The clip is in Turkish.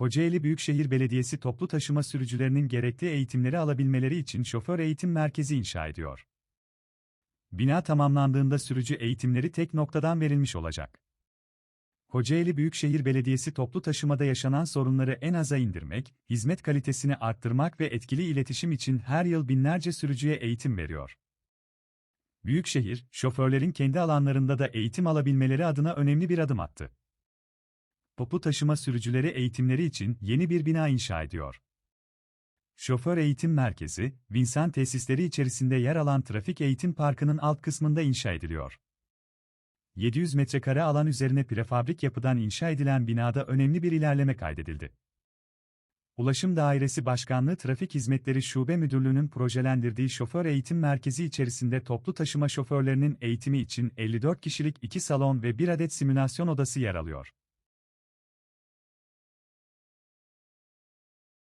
Kocaeli Büyükşehir Belediyesi toplu taşıma sürücülerinin gerekli eğitimleri alabilmeleri için şoför eğitim merkezi inşa ediyor. Bina tamamlandığında sürücü eğitimleri tek noktadan verilmiş olacak. Kocaeli Büyükşehir Belediyesi toplu taşımada yaşanan sorunları en aza indirmek, hizmet kalitesini arttırmak ve etkili iletişim için her yıl binlerce sürücüye eğitim veriyor. Büyükşehir, şoförlerin kendi alanlarında da eğitim alabilmeleri adına önemli bir adım attı. Toplu taşıma sürücüleri eğitimleri için yeni bir bina inşa ediyor. Şoför Eğitim Merkezi, Vinsan tesisleri içerisinde yer alan Trafik Eğitim Parkı'nın alt kısmında inşa ediliyor. 700 metrekare alan üzerine prefabrik yapıdan inşa edilen binada önemli bir ilerleme kaydedildi. Ulaşım Dairesi Başkanlığı Trafik Hizmetleri Şube Müdürlüğü'nün projelendirdiği şoför eğitim merkezi içerisinde toplu taşıma şoförlerinin eğitimi için 54 kişilik 2 salon ve 1 adet simülasyon odası yer alıyor.